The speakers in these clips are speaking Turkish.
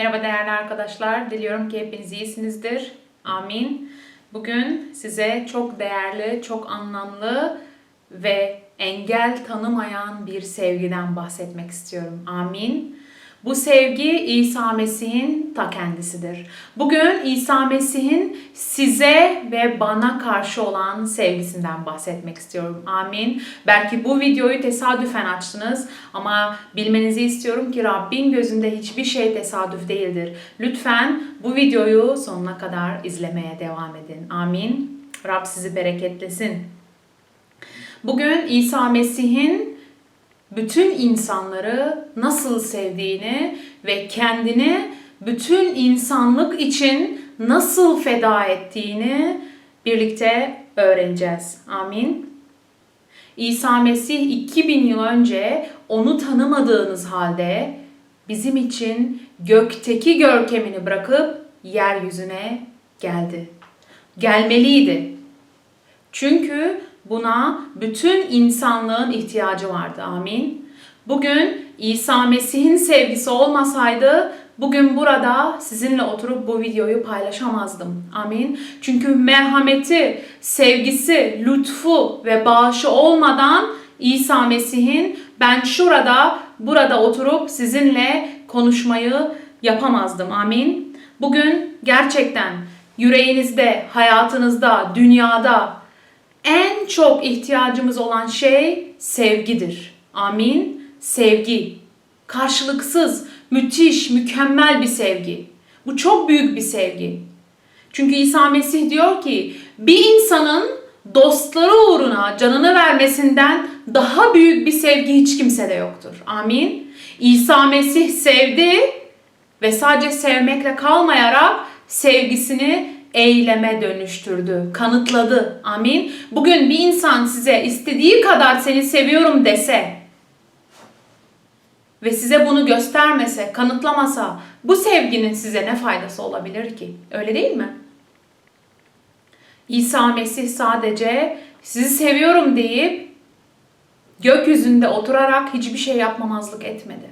Merhaba değerli arkadaşlar. Diliyorum ki hepiniz iyisinizdir. Amin. Bugün size çok değerli, çok anlamlı ve engel tanımayan bir sevgiden bahsetmek istiyorum. Amin. Bu sevgi İsa Mesih'in ta kendisidir. Bugün İsa Mesih'in size ve bana karşı olan sevgisinden bahsetmek istiyorum. Amin. Belki bu videoyu tesadüfen açtınız ama bilmenizi istiyorum ki Rabbin gözünde hiçbir şey tesadüf değildir. Lütfen bu videoyu sonuna kadar izlemeye devam edin. Amin. Rab sizi bereketlesin. Bugün İsa Mesih'in bütün insanları nasıl sevdiğini ve kendini bütün insanlık için nasıl feda ettiğini birlikte öğreneceğiz. Amin. İsa Mesih 2000 yıl önce onu tanımadığınız halde bizim için gökteki görkemini bırakıp yeryüzüne geldi. Gelmeliydi. Çünkü buna bütün insanlığın ihtiyacı vardı. Amin. Bugün İsa Mesih'in sevgisi olmasaydı bugün burada sizinle oturup bu videoyu paylaşamazdım. Amin. Çünkü merhameti, sevgisi, lütfu ve bağışı olmadan İsa Mesih'in ben şurada, burada oturup sizinle konuşmayı yapamazdım. Amin. Bugün gerçekten yüreğinizde, hayatınızda, dünyada en çok ihtiyacımız olan şey sevgidir. Amin. Sevgi. Karşılıksız, müthiş, mükemmel bir sevgi. Bu çok büyük bir sevgi. Çünkü İsa Mesih diyor ki bir insanın dostları uğruna canını vermesinden daha büyük bir sevgi hiç kimsede yoktur. Amin. İsa Mesih sevdi ve sadece sevmekle kalmayarak sevgisini eyleme dönüştürdü, kanıtladı. Amin. Bugün bir insan size istediği kadar seni seviyorum dese ve size bunu göstermese, kanıtlamasa bu sevginin size ne faydası olabilir ki? Öyle değil mi? İsa Mesih sadece sizi seviyorum deyip gökyüzünde oturarak hiçbir şey yapmamazlık etmedi.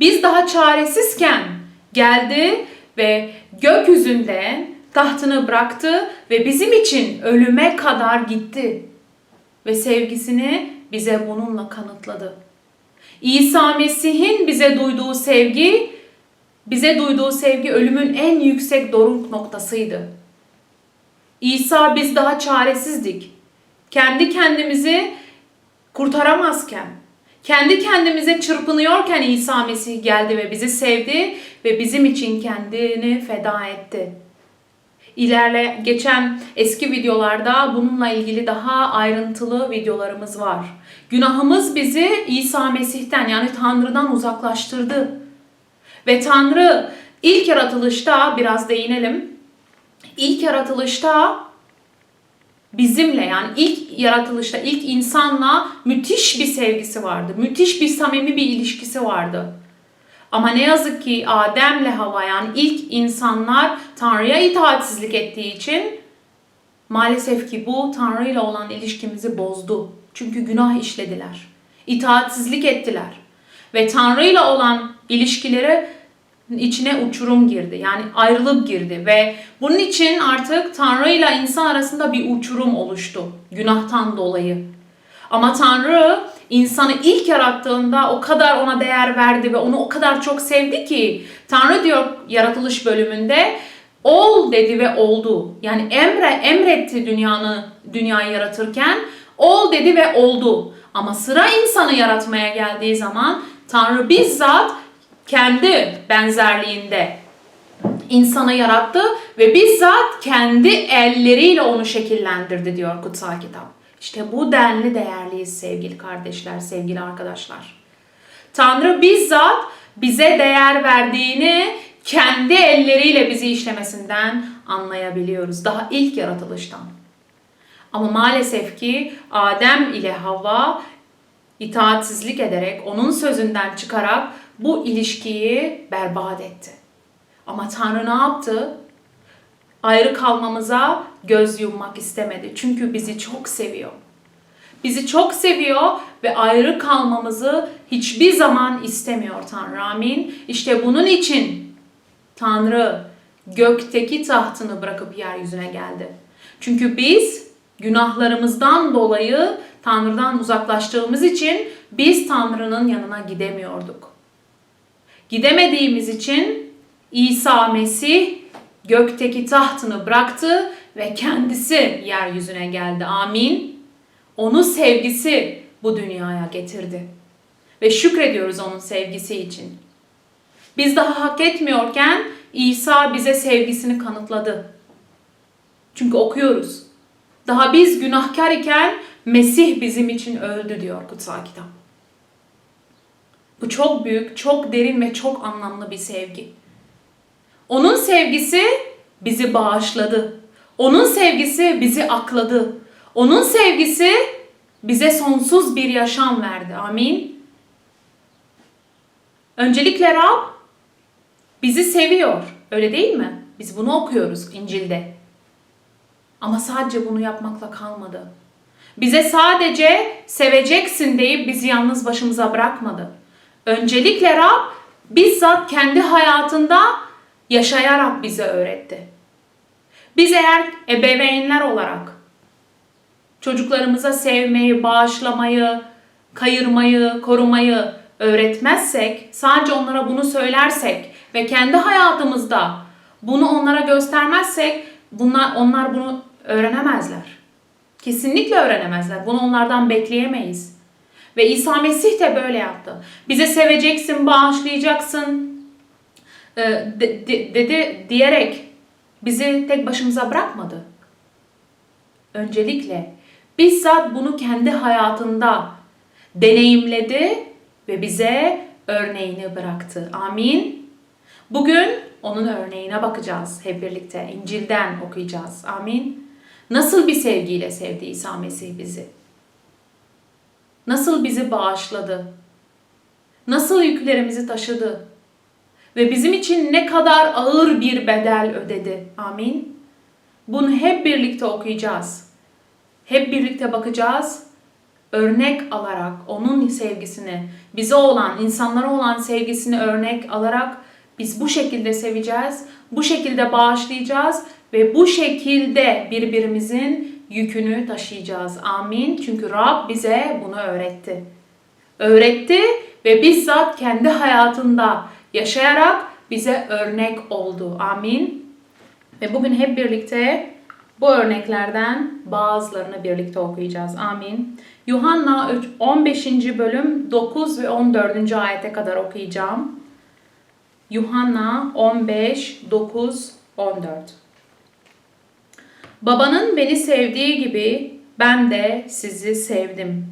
Biz daha çaresizken geldi ve gökyüzünde tahtını bıraktı ve bizim için ölüme kadar gitti. Ve sevgisini bize bununla kanıtladı. İsa Mesih'in bize duyduğu sevgi, bize duyduğu sevgi ölümün en yüksek doruk noktasıydı. İsa biz daha çaresizdik. Kendi kendimizi kurtaramazken, kendi kendimize çırpınıyorken İsa Mesih geldi ve bizi sevdi ve bizim için kendini feda etti. İlerle geçen eski videolarda bununla ilgili daha ayrıntılı videolarımız var. Günahımız bizi İsa Mesih'ten yani Tanrı'dan uzaklaştırdı. Ve Tanrı ilk yaratılışta biraz değinelim. İlk yaratılışta bizimle yani ilk yaratılışta ilk insanla müthiş bir sevgisi vardı. Müthiş bir samimi bir ilişkisi vardı. Ama ne yazık ki Adem'le Hava yani ilk insanlar Tanrı'ya itaatsizlik ettiği için maalesef ki bu Tanrı ile olan ilişkimizi bozdu. Çünkü günah işlediler. İtaatsizlik ettiler. Ve Tanrı ile olan ilişkileri içine uçurum girdi. Yani ayrılık girdi ve bunun için artık Tanrı ile insan arasında bir uçurum oluştu günahtan dolayı. Ama Tanrı insanı ilk yarattığında o kadar ona değer verdi ve onu o kadar çok sevdi ki Tanrı diyor yaratılış bölümünde ol dedi ve oldu. Yani emre emretti dünyanı dünyayı yaratırken ol dedi ve oldu. Ama sıra insanı yaratmaya geldiği zaman Tanrı bizzat kendi benzerliğinde insanı yarattı ve bizzat kendi elleriyle onu şekillendirdi diyor kutsal kitap. İşte bu denli değerliyiz sevgili kardeşler, sevgili arkadaşlar. Tanrı bizzat bize değer verdiğini kendi elleriyle bizi işlemesinden anlayabiliyoruz. Daha ilk yaratılıştan. Ama maalesef ki Adem ile Havva itaatsizlik ederek, onun sözünden çıkarak bu ilişkiyi berbat etti. Ama Tanrı ne yaptı? Ayrı kalmamıza göz yummak istemedi. Çünkü bizi çok seviyor. Bizi çok seviyor ve ayrı kalmamızı hiçbir zaman istemiyor Tanrı. Amin. İşte bunun için Tanrı gökteki tahtını bırakıp yeryüzüne geldi. Çünkü biz günahlarımızdan dolayı Tanrı'dan uzaklaştığımız için biz Tanrı'nın yanına gidemiyorduk. Gidemediğimiz için İsa Mesih gökteki tahtını bıraktı ve kendisi yeryüzüne geldi. Amin. Onun sevgisi bu dünyaya getirdi. Ve şükrediyoruz onun sevgisi için. Biz daha hak etmiyorken İsa bize sevgisini kanıtladı. Çünkü okuyoruz. Daha biz günahkar iken Mesih bizim için öldü diyor kutsal kitap. Bu çok büyük, çok derin ve çok anlamlı bir sevgi. Onun sevgisi bizi bağışladı. Onun sevgisi bizi akladı. Onun sevgisi bize sonsuz bir yaşam verdi. Amin. Öncelikle Rab bizi seviyor. Öyle değil mi? Biz bunu okuyoruz İncil'de. Ama sadece bunu yapmakla kalmadı. Bize sadece seveceksin deyip bizi yalnız başımıza bırakmadı. Öncelikle Rab bizzat kendi hayatında yaşayarak bize öğretti. Biz eğer ebeveynler olarak çocuklarımıza sevmeyi, bağışlamayı, kayırmayı, korumayı öğretmezsek, sadece onlara bunu söylersek ve kendi hayatımızda bunu onlara göstermezsek bunlar onlar bunu öğrenemezler. Kesinlikle öğrenemezler. Bunu onlardan bekleyemeyiz. Ve İsa Mesih de böyle yaptı. Bize seveceksin, bağışlayacaksın dedi diyerek bizi tek başımıza bırakmadı. Öncelikle bizzat bunu kendi hayatında deneyimledi ve bize örneğini bıraktı. Amin. Bugün onun örneğine bakacağız hep birlikte. İncil'den okuyacağız. Amin. Nasıl bir sevgiyle sevdi İsa Mesih bizi? Nasıl bizi bağışladı? Nasıl yüklerimizi taşıdı? Ve bizim için ne kadar ağır bir bedel ödedi. Amin. Bunu hep birlikte okuyacağız. Hep birlikte bakacağız. Örnek alarak onun sevgisini, bize olan, insanlara olan sevgisini örnek alarak biz bu şekilde seveceğiz, bu şekilde bağışlayacağız ve bu şekilde birbirimizin yükünü taşıyacağız. Amin. Çünkü Rab bize bunu öğretti. Öğretti ve bizzat kendi hayatında yaşayarak bize örnek oldu. Amin. Ve bugün hep birlikte bu örneklerden bazılarını birlikte okuyacağız. Amin. Yuhanna 15. bölüm 9 ve 14. ayete kadar okuyacağım. Yuhanna 15, 9, 14. Babanın beni sevdiği gibi ben de sizi sevdim.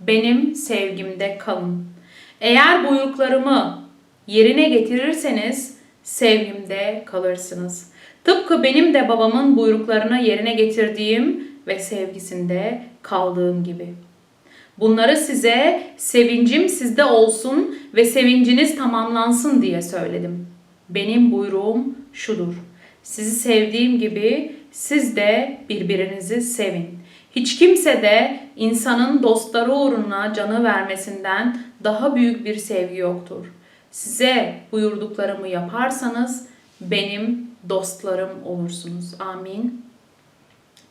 Benim sevgimde kalın. Eğer buyruklarımı yerine getirirseniz sevgimde kalırsınız. Tıpkı benim de babamın buyruklarını yerine getirdiğim ve sevgisinde kaldığım gibi. Bunları size sevincim sizde olsun ve sevinciniz tamamlansın diye söyledim. Benim buyruğum şudur. Sizi sevdiğim gibi siz de birbirinizi sevin. Hiç kimse de insanın dostları uğruna canı vermesinden daha büyük bir sevgi yoktur. Size buyurduklarımı yaparsanız benim dostlarım olursunuz. Amin.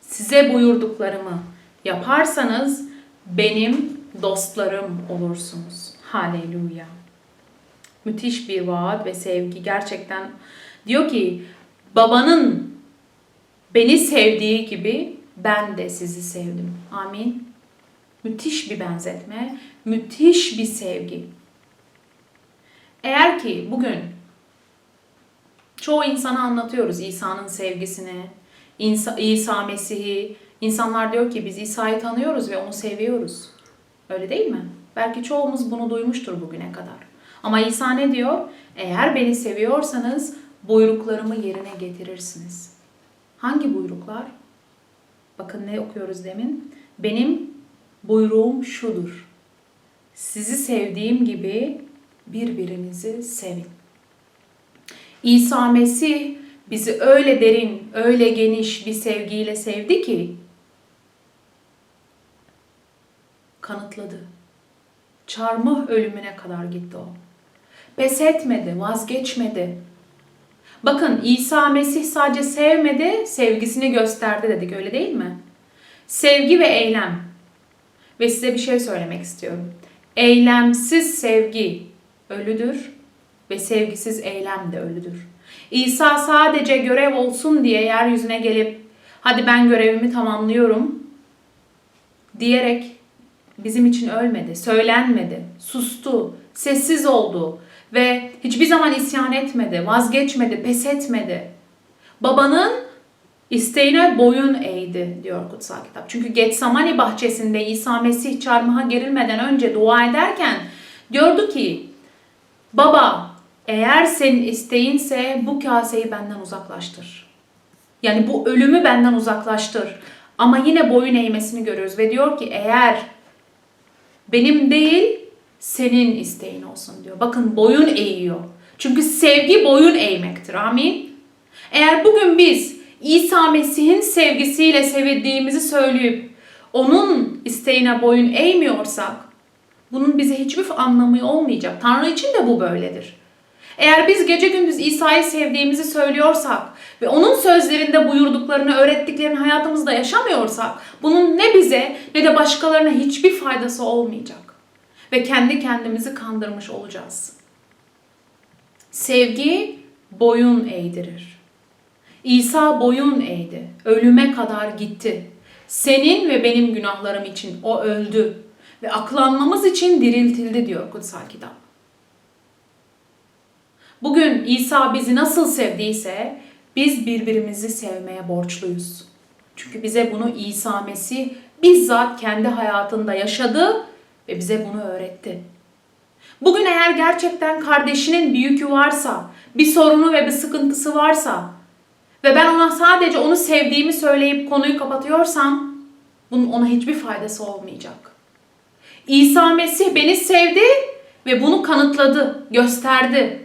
Size buyurduklarımı yaparsanız benim dostlarım olursunuz. Haleluya. Müthiş bir vaat ve sevgi gerçekten diyor ki babanın beni sevdiği gibi ben de sizi sevdim. Amin. Müthiş bir benzetme, müthiş bir sevgi. Eğer ki bugün çoğu insana anlatıyoruz İsa'nın sevgisini, İsa, İsa Mesih'i. İnsanlar diyor ki biz İsa'yı tanıyoruz ve onu seviyoruz. Öyle değil mi? Belki çoğumuz bunu duymuştur bugüne kadar. Ama İsa ne diyor? Eğer beni seviyorsanız buyruklarımı yerine getirirsiniz. Hangi buyruklar? Bakın ne okuyoruz demin? Benim buyruğum şudur. Sizi sevdiğim gibi birbirinizi sevin. İsa Mesih bizi öyle derin, öyle geniş bir sevgiyle sevdi ki kanıtladı. Çarmıh ölümüne kadar gitti o. Pes etmedi, vazgeçmedi. Bakın İsa Mesih sadece sevmedi, sevgisini gösterdi dedik öyle değil mi? Sevgi ve eylem. Ve size bir şey söylemek istiyorum. Eylemsiz sevgi ölüdür ve sevgisiz eylem de ölüdür. İsa sadece görev olsun diye yeryüzüne gelip hadi ben görevimi tamamlıyorum diyerek bizim için ölmedi, söylenmedi, sustu, sessiz oldu ve hiçbir zaman isyan etmedi, vazgeçmedi, pes etmedi. Babanın isteğine boyun eğdi diyor kutsal kitap. Çünkü Getsemani bahçesinde İsa Mesih çarmıha gerilmeden önce dua ederken diyordu ki Baba eğer senin isteğinse bu kaseyi benden uzaklaştır. Yani bu ölümü benden uzaklaştır. Ama yine boyun eğmesini görüyoruz ve diyor ki eğer benim değil senin isteğin olsun diyor. Bakın boyun eğiyor. Çünkü sevgi boyun eğmektir. Amin. Eğer bugün biz İsa Mesih'in sevgisiyle sevildiğimizi söyleyip onun isteğine boyun eğmiyorsak bunun bize hiçbir anlamı olmayacak. Tanrı için de bu böyledir. Eğer biz gece gündüz İsa'yı sevdiğimizi söylüyorsak ve onun sözlerinde buyurduklarını, öğrettiklerini hayatımızda yaşamıyorsak bunun ne bize ne de başkalarına hiçbir faydası olmayacak. Ve kendi kendimizi kandırmış olacağız. Sevgi boyun eğdirir. İsa boyun eğdi. Ölüme kadar gitti. Senin ve benim günahlarım için o öldü ve aklanmamız için diriltildi diyor kutsal kitap. Bugün İsa bizi nasıl sevdiyse biz birbirimizi sevmeye borçluyuz. Çünkü bize bunu İsa Mesih bizzat kendi hayatında yaşadı ve bize bunu öğretti. Bugün eğer gerçekten kardeşinin bir yükü varsa, bir sorunu ve bir sıkıntısı varsa ve ben ona sadece onu sevdiğimi söyleyip konuyu kapatıyorsam bunun ona hiçbir faydası olmayacak. İsa Mesih beni sevdi ve bunu kanıtladı, gösterdi.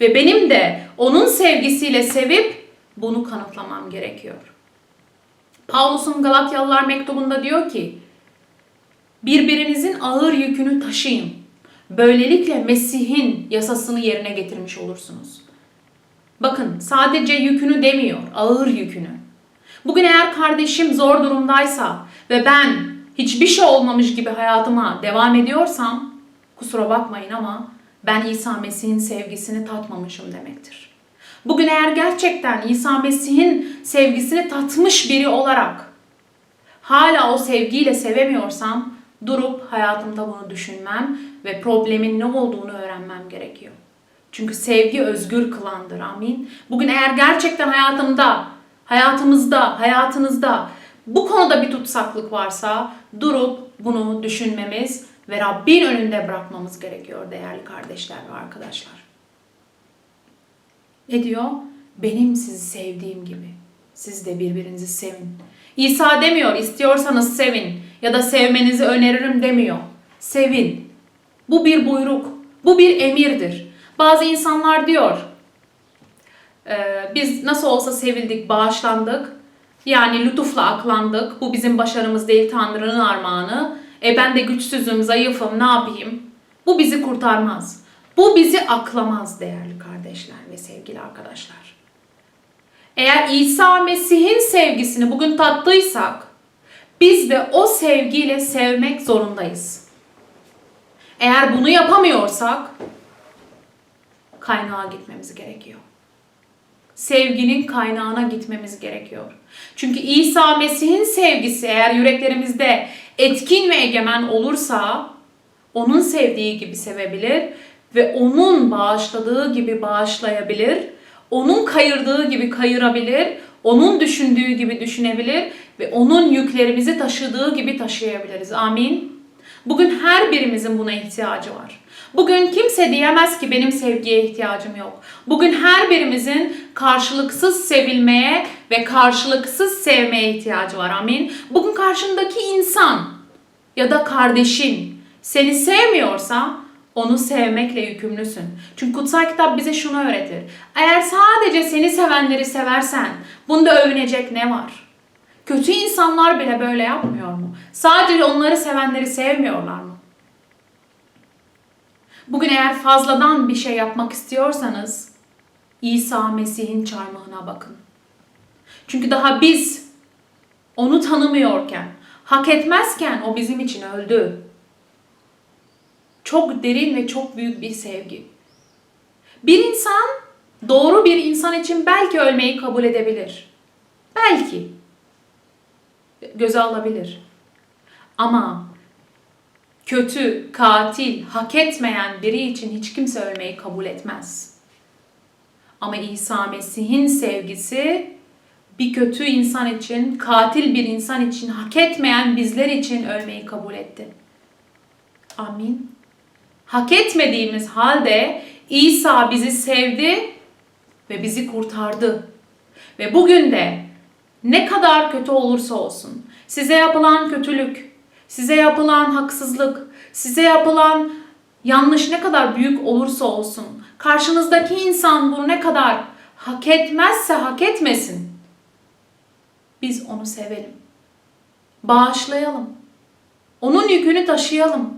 Ve benim de onun sevgisiyle sevip bunu kanıtlamam gerekiyor. Paulus'un Galatyalılar mektubunda diyor ki, birbirinizin ağır yükünü taşıyın. Böylelikle Mesih'in yasasını yerine getirmiş olursunuz. Bakın sadece yükünü demiyor, ağır yükünü. Bugün eğer kardeşim zor durumdaysa ve ben hiçbir şey olmamış gibi hayatıma devam ediyorsam kusura bakmayın ama ben İsa Mesih'in sevgisini tatmamışım demektir. Bugün eğer gerçekten İsa Mesih'in sevgisini tatmış biri olarak hala o sevgiyle sevemiyorsam durup hayatımda bunu düşünmem ve problemin ne olduğunu öğrenmem gerekiyor. Çünkü sevgi özgür kılandır. Amin. Bugün eğer gerçekten hayatımda, hayatımızda, hayatınızda bu konuda bir tutsaklık varsa durup bunu düşünmemiz ve Rabbin önünde bırakmamız gerekiyor değerli kardeşler ve arkadaşlar. Ne diyor? Benim sizi sevdiğim gibi. Siz de birbirinizi sevin. İsa demiyor istiyorsanız sevin ya da sevmenizi öneririm demiyor. Sevin. Bu bir buyruk. Bu bir emirdir. Bazı insanlar diyor biz nasıl olsa sevildik, bağışlandık. Yani lütufla aklandık. Bu bizim başarımız değil Tanrı'nın armağanı. E ben de güçsüzüm, zayıfım, ne yapayım? Bu bizi kurtarmaz. Bu bizi aklamaz değerli kardeşler ve sevgili arkadaşlar. Eğer İsa Mesih'in sevgisini bugün tattıysak biz de o sevgiyle sevmek zorundayız. Eğer bunu yapamıyorsak kaynağa gitmemiz gerekiyor. Sevginin kaynağına gitmemiz gerekiyor. Çünkü İsa Mesih'in sevgisi eğer yüreklerimizde etkin ve egemen olursa onun sevdiği gibi sevebilir ve onun bağışladığı gibi bağışlayabilir, onun kayırdığı gibi kayırabilir, onun düşündüğü gibi düşünebilir ve onun yüklerimizi taşıdığı gibi taşıyabiliriz. Amin. Bugün her birimizin buna ihtiyacı var. Bugün kimse diyemez ki benim sevgiye ihtiyacım yok. Bugün her birimizin karşılıksız sevilmeye ve karşılıksız sevmeye ihtiyacı var. Amin. Bugün karşındaki insan ya da kardeşin seni sevmiyorsa onu sevmekle yükümlüsün. Çünkü kutsal kitap bize şunu öğretir. Eğer sadece seni sevenleri seversen bunda övünecek ne var? Kötü insanlar bile böyle yapmıyor mu? Sadece onları sevenleri sevmiyorlar mı? Bugün eğer fazladan bir şey yapmak istiyorsanız İsa Mesih'in çarmıhına bakın. Çünkü daha biz onu tanımıyorken, hak etmezken o bizim için öldü. Çok derin ve çok büyük bir sevgi. Bir insan doğru bir insan için belki ölmeyi kabul edebilir. Belki göze alabilir. Ama kötü, katil, hak etmeyen biri için hiç kimse ölmeyi kabul etmez. Ama İsa Mesih'in sevgisi bir kötü insan için, katil bir insan için, hak etmeyen bizler için ölmeyi kabul etti. Amin. Hak etmediğimiz halde İsa bizi sevdi ve bizi kurtardı. Ve bugün de ne kadar kötü olursa olsun, size yapılan kötülük, size yapılan haksızlık, size yapılan yanlış ne kadar büyük olursa olsun, karşınızdaki insan bunu ne kadar hak etmezse hak etmesin. Biz onu sevelim. Bağışlayalım. Onun yükünü taşıyalım.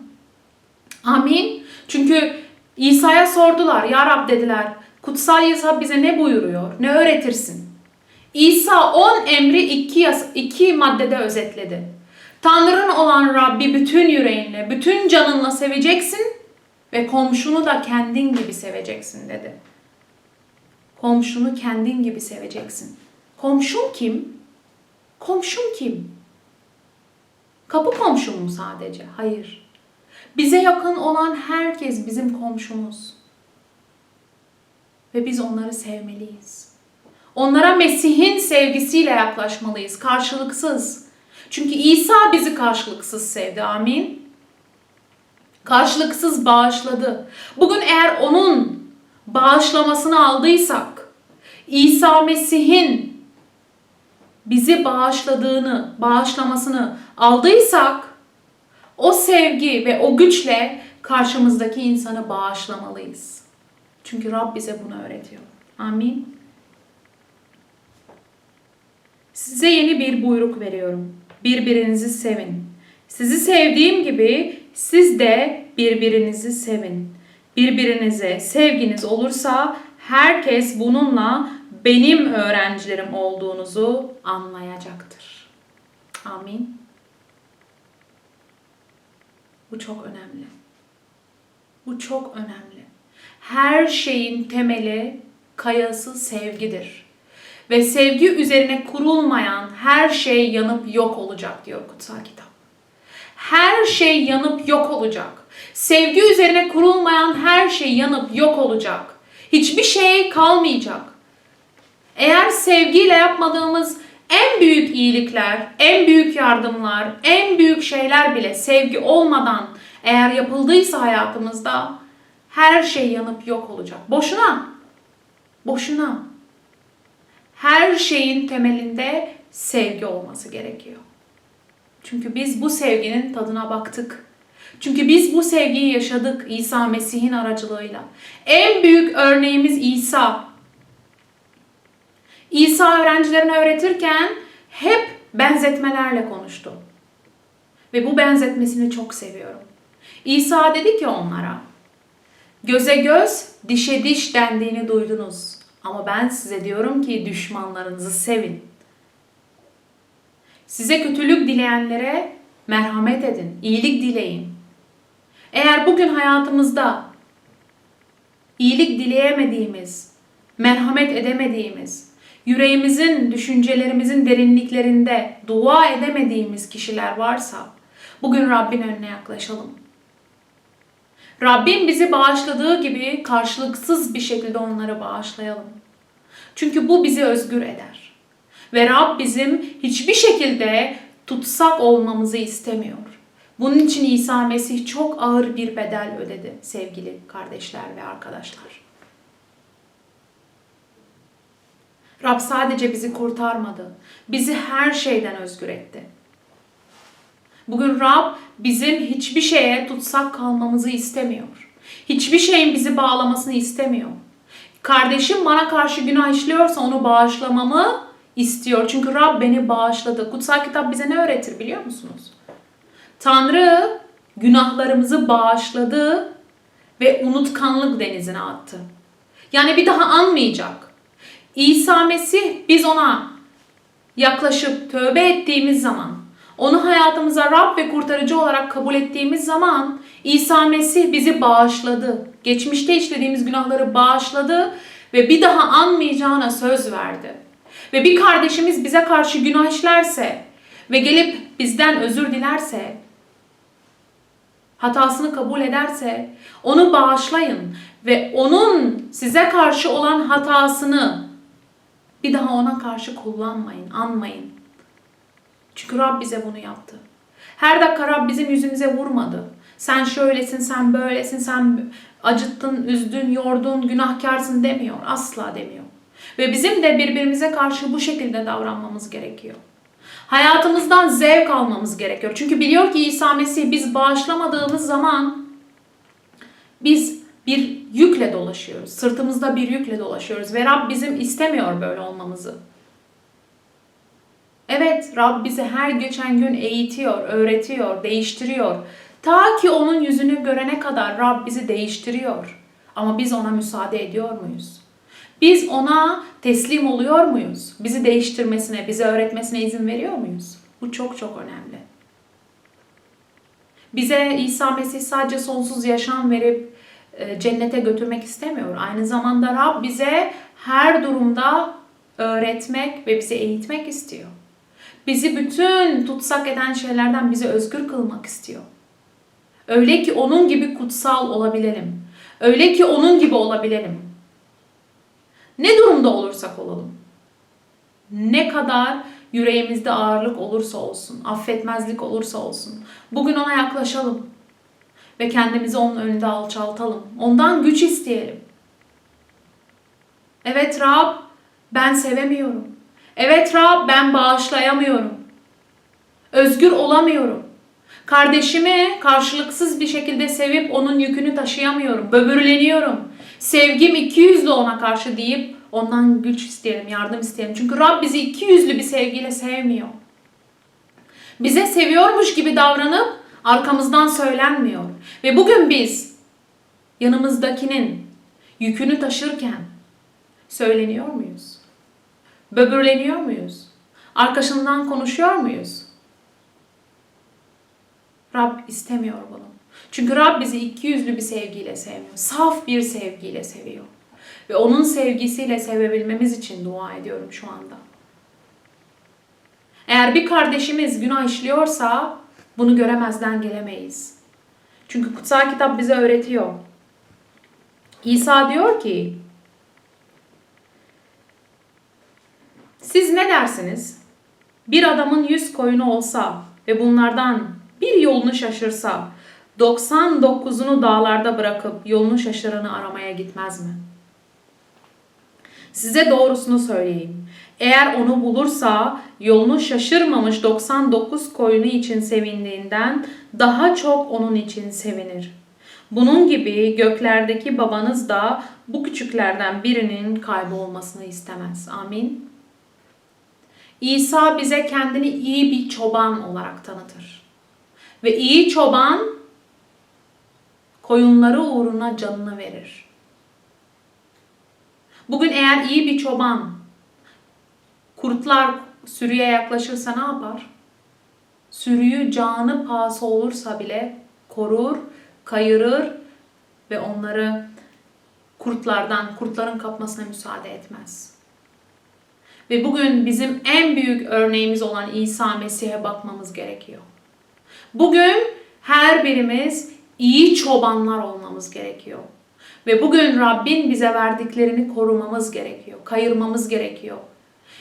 Amin. Çünkü İsa'ya sordular. Ya Rab dediler. Kutsal yazı bize ne buyuruyor? Ne öğretirsin? İsa 10 emri iki, yas- iki maddede özetledi. Tanrın olan Rabbi bütün yüreğinle, bütün canınla seveceksin ve komşunu da kendin gibi seveceksin dedi. Komşunu kendin gibi seveceksin. Komşun kim? Komşun kim? Kapı komşum mu sadece? Hayır. Bize yakın olan herkes bizim komşumuz. Ve biz onları sevmeliyiz. Onlara Mesih'in sevgisiyle yaklaşmalıyız, karşılıksız. Çünkü İsa bizi karşılıksız sevdi, amin. Karşılıksız bağışladı. Bugün eğer onun bağışlamasını aldıysak, İsa Mesih'in bizi bağışladığını, bağışlamasını aldıysak, o sevgi ve o güçle karşımızdaki insanı bağışlamalıyız. Çünkü Rab bize bunu öğretiyor. Amin. Size yeni bir buyruk veriyorum. Birbirinizi sevin. Sizi sevdiğim gibi siz de birbirinizi sevin. Birbirinize sevginiz olursa herkes bununla benim öğrencilerim olduğunuzu anlayacaktır. Amin. Bu çok önemli. Bu çok önemli. Her şeyin temeli, kayası sevgidir. Ve sevgi üzerine kurulmayan her şey yanıp yok olacak diyor kutsal kitap. Her şey yanıp yok olacak. Sevgi üzerine kurulmayan her şey yanıp yok olacak. Hiçbir şey kalmayacak. Eğer sevgiyle yapmadığımız en büyük iyilikler, en büyük yardımlar, en büyük şeyler bile sevgi olmadan eğer yapıldıysa hayatımızda her şey yanıp yok olacak. Boşuna. Boşuna. Her şeyin temelinde sevgi olması gerekiyor. Çünkü biz bu sevginin tadına baktık. Çünkü biz bu sevgiyi yaşadık İsa Mesih'in aracılığıyla. En büyük örneğimiz İsa. İsa öğrencilerine öğretirken hep benzetmelerle konuştu. Ve bu benzetmesini çok seviyorum. İsa dedi ki onlara, göze göz, dişe diş dendiğini duydunuz. Ama ben size diyorum ki düşmanlarınızı sevin. Size kötülük dileyenlere merhamet edin, iyilik dileyin. Eğer bugün hayatımızda iyilik dileyemediğimiz, merhamet edemediğimiz, yüreğimizin, düşüncelerimizin derinliklerinde dua edemediğimiz kişiler varsa bugün Rabbin önüne yaklaşalım. Rabbim bizi bağışladığı gibi karşılıksız bir şekilde onları bağışlayalım. Çünkü bu bizi özgür eder. Ve Rab bizim hiçbir şekilde tutsak olmamızı istemiyor. Bunun için İsa Mesih çok ağır bir bedel ödedi sevgili kardeşler ve arkadaşlar. Rab sadece bizi kurtarmadı. Bizi her şeyden özgür etti. Bugün Rab bizim hiçbir şeye tutsak kalmamızı istemiyor. Hiçbir şeyin bizi bağlamasını istemiyor. Kardeşim bana karşı günah işliyorsa onu bağışlamamı istiyor. Çünkü Rab beni bağışladı. Kutsal kitap bize ne öğretir biliyor musunuz? Tanrı günahlarımızı bağışladı ve unutkanlık denizine attı. Yani bir daha anmayacak. İsa Mesih biz ona yaklaşıp tövbe ettiğimiz zaman, onu hayatımıza Rab ve kurtarıcı olarak kabul ettiğimiz zaman İsa Mesih bizi bağışladı. Geçmişte işlediğimiz günahları bağışladı ve bir daha anmayacağına söz verdi. Ve bir kardeşimiz bize karşı günah işlerse ve gelip bizden özür dilerse, hatasını kabul ederse onu bağışlayın ve onun size karşı olan hatasını bir daha ona karşı kullanmayın, anmayın. Çünkü Rab bize bunu yaptı. Her dakika Rab bizim yüzümüze vurmadı. Sen şöylesin, sen böylesin, sen acıttın, üzdün, yordun, günahkarsın demiyor. Asla demiyor. Ve bizim de birbirimize karşı bu şekilde davranmamız gerekiyor. Hayatımızdan zevk almamız gerekiyor. Çünkü biliyor ki İsa Mesih biz bağışlamadığımız zaman biz bir yükle dolaşıyoruz. Sırtımızda bir yükle dolaşıyoruz ve Rab bizim istemiyor böyle olmamızı. Evet, Rab bizi her geçen gün eğitiyor, öğretiyor, değiştiriyor. Ta ki onun yüzünü görene kadar Rab bizi değiştiriyor. Ama biz ona müsaade ediyor muyuz? Biz ona teslim oluyor muyuz? Bizi değiştirmesine, bize öğretmesine izin veriyor muyuz? Bu çok çok önemli. Bize İsa Mesih sadece sonsuz yaşam verip e, cennete götürmek istemiyor. Aynı zamanda Rab bize her durumda öğretmek ve bizi eğitmek istiyor. Bizi bütün tutsak eden şeylerden bizi özgür kılmak istiyor. Öyle ki onun gibi kutsal olabilelim. Öyle ki onun gibi olabilelim. Ne durumda olursak olalım. Ne kadar yüreğimizde ağırlık olursa olsun, affetmezlik olursa olsun. Bugün ona yaklaşalım. Ve kendimizi onun önünde alçaltalım. Ondan güç isteyelim. Evet Rab, ben sevemiyorum. Evet Rab, ben bağışlayamıyorum. Özgür olamıyorum. Kardeşimi karşılıksız bir şekilde sevip onun yükünü taşıyamıyorum. Böbürleniyorum. Sevgim iki yüzlü ona karşı deyip ondan güç isteyelim, yardım isteyelim. Çünkü Rab bizi iki yüzlü bir sevgiyle sevmiyor. Bize seviyormuş gibi davranıp arkamızdan söylenmiyor. Ve bugün biz yanımızdakinin yükünü taşırken söyleniyor muyuz? Böbürleniyor muyuz? Arkasından konuşuyor muyuz? Rab istemiyor bunu. Çünkü Rab bizi iki yüzlü bir sevgiyle sevmiyor. Saf bir sevgiyle seviyor. Ve onun sevgisiyle sevebilmemiz için dua ediyorum şu anda. Eğer bir kardeşimiz günah işliyorsa bunu göremezden gelemeyiz. Çünkü kutsal kitap bize öğretiyor. İsa diyor ki Siz ne dersiniz? Bir adamın yüz koyunu olsa ve bunlardan bir yolunu şaşırsa 99'unu dağlarda bırakıp yolunu şaşıranı aramaya gitmez mi? Size doğrusunu söyleyeyim. Eğer onu bulursa yolunu şaşırmamış 99 koyunu için sevindiğinden daha çok onun için sevinir. Bunun gibi göklerdeki babanız da bu küçüklerden birinin kaybolmasını istemez. Amin. İsa bize kendini iyi bir çoban olarak tanıtır. Ve iyi çoban koyunları uğruna canını verir. Bugün eğer iyi bir çoban kurtlar sürüye yaklaşırsa ne yapar? Sürüyü canı pahası olursa bile korur, kayırır ve onları kurtlardan, kurtların kapmasına müsaade etmez. Ve bugün bizim en büyük örneğimiz olan İsa Mesih'e bakmamız gerekiyor. Bugün her birimiz iyi çobanlar olmamız gerekiyor. Ve bugün Rabbin bize verdiklerini korumamız gerekiyor, kayırmamız gerekiyor.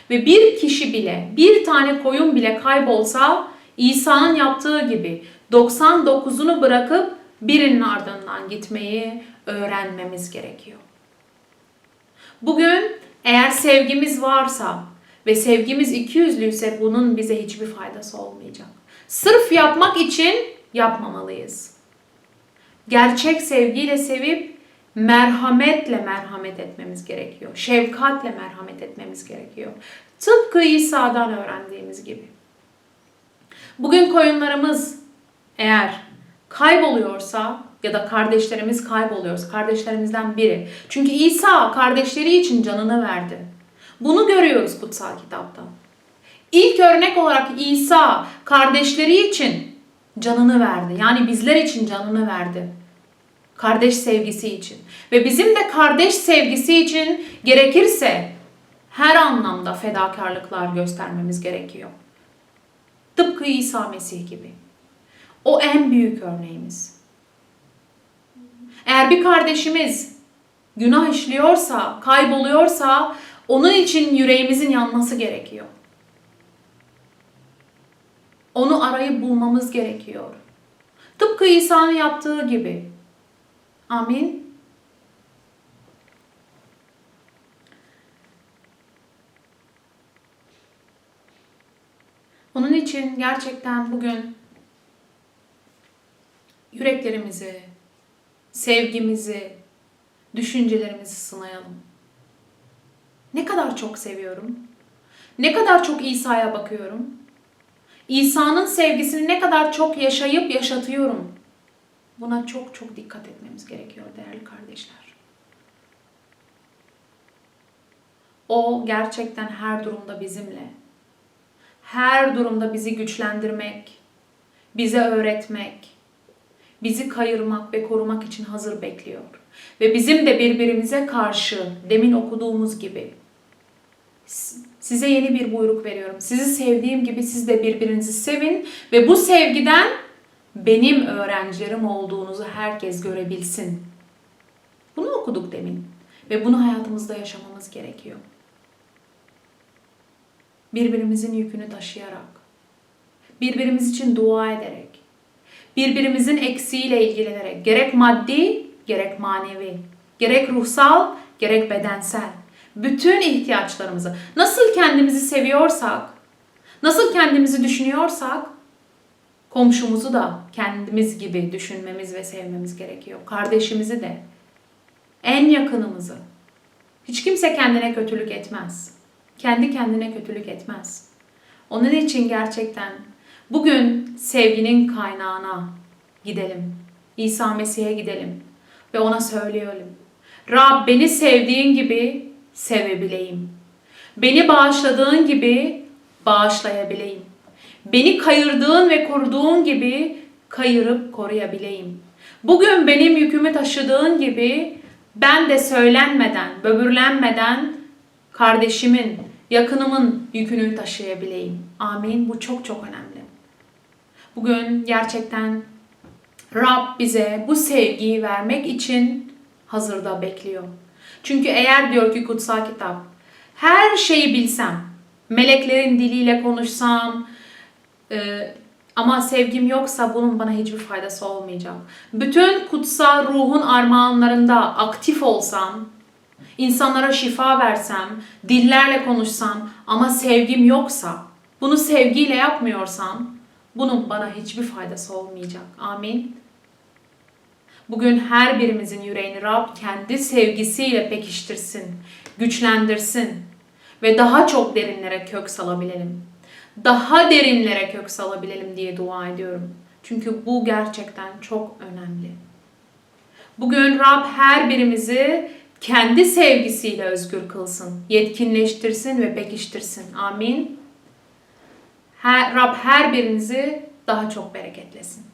Ve bir kişi bile, bir tane koyun bile kaybolsa İsa'nın yaptığı gibi 99'unu bırakıp birinin ardından gitmeyi öğrenmemiz gerekiyor. Bugün eğer sevgimiz varsa ve sevgimiz iki yüzlüyse bunun bize hiçbir faydası olmayacak. Sırf yapmak için yapmamalıyız. Gerçek sevgiyle sevip merhametle merhamet etmemiz gerekiyor. Şefkatle merhamet etmemiz gerekiyor. Tıpkı İsa'dan öğrendiğimiz gibi. Bugün koyunlarımız eğer kayboluyorsa ya da kardeşlerimiz kayboluyoruz. Kardeşlerimizden biri. Çünkü İsa kardeşleri için canını verdi. Bunu görüyoruz kutsal kitapta. İlk örnek olarak İsa kardeşleri için canını verdi. Yani bizler için canını verdi. Kardeş sevgisi için. Ve bizim de kardeş sevgisi için gerekirse her anlamda fedakarlıklar göstermemiz gerekiyor. Tıpkı İsa Mesih gibi. O en büyük örneğimiz. Eğer bir kardeşimiz günah işliyorsa, kayboluyorsa onun için yüreğimizin yanması gerekiyor. Onu arayıp bulmamız gerekiyor. Tıpkı İsa'nın yaptığı gibi. Amin. Onun için gerçekten bugün yüreklerimizi, sevgimizi, düşüncelerimizi sınayalım. Ne kadar çok seviyorum. Ne kadar çok İsa'ya bakıyorum. İsa'nın sevgisini ne kadar çok yaşayıp yaşatıyorum. Buna çok çok dikkat etmemiz gerekiyor değerli kardeşler. O gerçekten her durumda bizimle. Her durumda bizi güçlendirmek, bize öğretmek, bizi kayırmak ve korumak için hazır bekliyor. Ve bizim de birbirimize karşı demin okuduğumuz gibi size yeni bir buyruk veriyorum. Sizi sevdiğim gibi siz de birbirinizi sevin ve bu sevgiden benim öğrencilerim olduğunuzu herkes görebilsin. Bunu okuduk demin ve bunu hayatımızda yaşamamız gerekiyor. Birbirimizin yükünü taşıyarak, birbirimiz için dua ederek, birbirimizin eksiğiyle ilgilenerek, gerek maddi, gerek manevi, gerek ruhsal, gerek bedensel, bütün ihtiyaçlarımızı, nasıl kendimizi seviyorsak, nasıl kendimizi düşünüyorsak, komşumuzu da kendimiz gibi düşünmemiz ve sevmemiz gerekiyor. Kardeşimizi de, en yakınımızı. Hiç kimse kendine kötülük etmez. Kendi kendine kötülük etmez. Onun için gerçekten bugün sevginin kaynağına gidelim. İsa Mesih'e gidelim ve ona söyleyelim. Rab beni sevdiğin gibi sevebileyim. Beni bağışladığın gibi bağışlayabileyim. Beni kayırdığın ve koruduğun gibi kayırıp koruyabileyim. Bugün benim yükümü taşıdığın gibi ben de söylenmeden, böbürlenmeden kardeşimin, yakınımın yükünü taşıyabileyim. Amin. Bu çok çok önemli. Bugün gerçekten Rab bize bu sevgiyi vermek için hazırda bekliyor. Çünkü eğer diyor ki kutsal kitap, her şeyi bilsem, meleklerin diliyle konuşsam, e, ama sevgim yoksa bunun bana hiçbir faydası olmayacak. Bütün kutsal ruhun armağanlarında aktif olsam, insanlara şifa versem, dillerle konuşsam ama sevgim yoksa, bunu sevgiyle yapmıyorsam, bunun bana hiçbir faydası olmayacak. Amin. Bugün her birimizin yüreğini Rab kendi sevgisiyle pekiştirsin, güçlendirsin ve daha çok derinlere kök salabilelim. Daha derinlere kök salabilelim diye dua ediyorum. Çünkü bu gerçekten çok önemli. Bugün Rab her birimizi kendi sevgisiyle özgür kılsın, yetkinleştirsin ve pekiştirsin. Amin. Rab her birinizi daha çok bereketlesin.